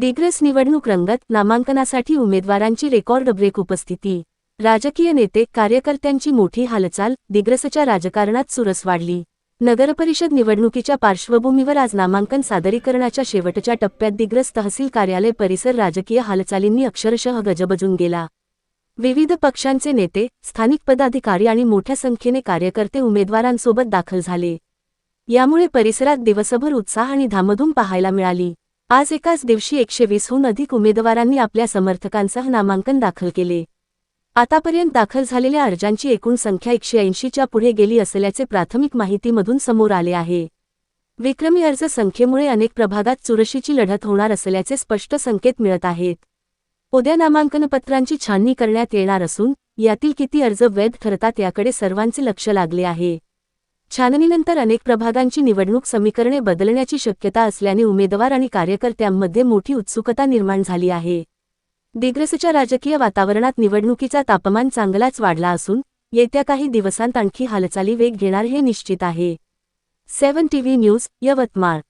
दिग्रस निवडणूक रंगत नामांकनासाठी उमेदवारांची रेकॉर्ड ब्रेक उपस्थिती. राजकीय नेते कार्यकर्त्यांची मोठी हालचाल दिग्रसच्या राजकारणात चुरस वाढली. नगरपरिषद निवडणुकीच्या पार्श्वभूमीवर आज नामांकन सादरीकरणाच्या शेवटच्या टप्प्यात दिग्रस तहसील कार्यालय परिसर राजकीय हालचालींनी अक्षरशः गजबजून गेला. विविध पक्षांचे नेते स्थानिक पदाधिकारी आणि मोठ्या संख्येने कार्यकर्ते उमेदवारांसोबत दाखल झाले. यामुळे परिसरात दिवसभर उत्साह आणि धामधूम पाहायला मिळाली. आज एकाच दिवशी एकशे वीसहून अधिक उमेदवारांनी आपल्या समर्थकांसह नामांकन दाखल केले. आतापर्यंत दाखल झालेल्या अर्जांची एकूण संख्या एकशे ऐंशीच्या पुढे गेली असल्याचे प्राथमिक माहितीमधून समोर आले आहे. विक्रमी अर्ज संख्येमुळे अनेक प्रभागात चुरशीची लढत होणार असल्याचे स्पष्ट संकेत मिळत आहेत. उद्या नामांकनपत्रांची छाननी करण्यात येणार असून यातील किती अर्ज वैध ठरतात याकडे सर्वांचे लक्ष लागले आहे. छाननीनंतर अनेक प्रभागांची निवडणूक समीकरणे बदलण्याची शक्यता असल्याने उमेदवार आणि कार्यकर्त्यांमध्ये मोठी उत्सुकता निर्माण झाली आहे. दिग्रसच्या राजकीय वातावरणात निवडणुकीचा तापमान चांगलाच वाढला असून येत्या काही दिवसांत आणखी हालचाली वेग घेणार हे निश्चित आहे. Seven TV news Yavatmal.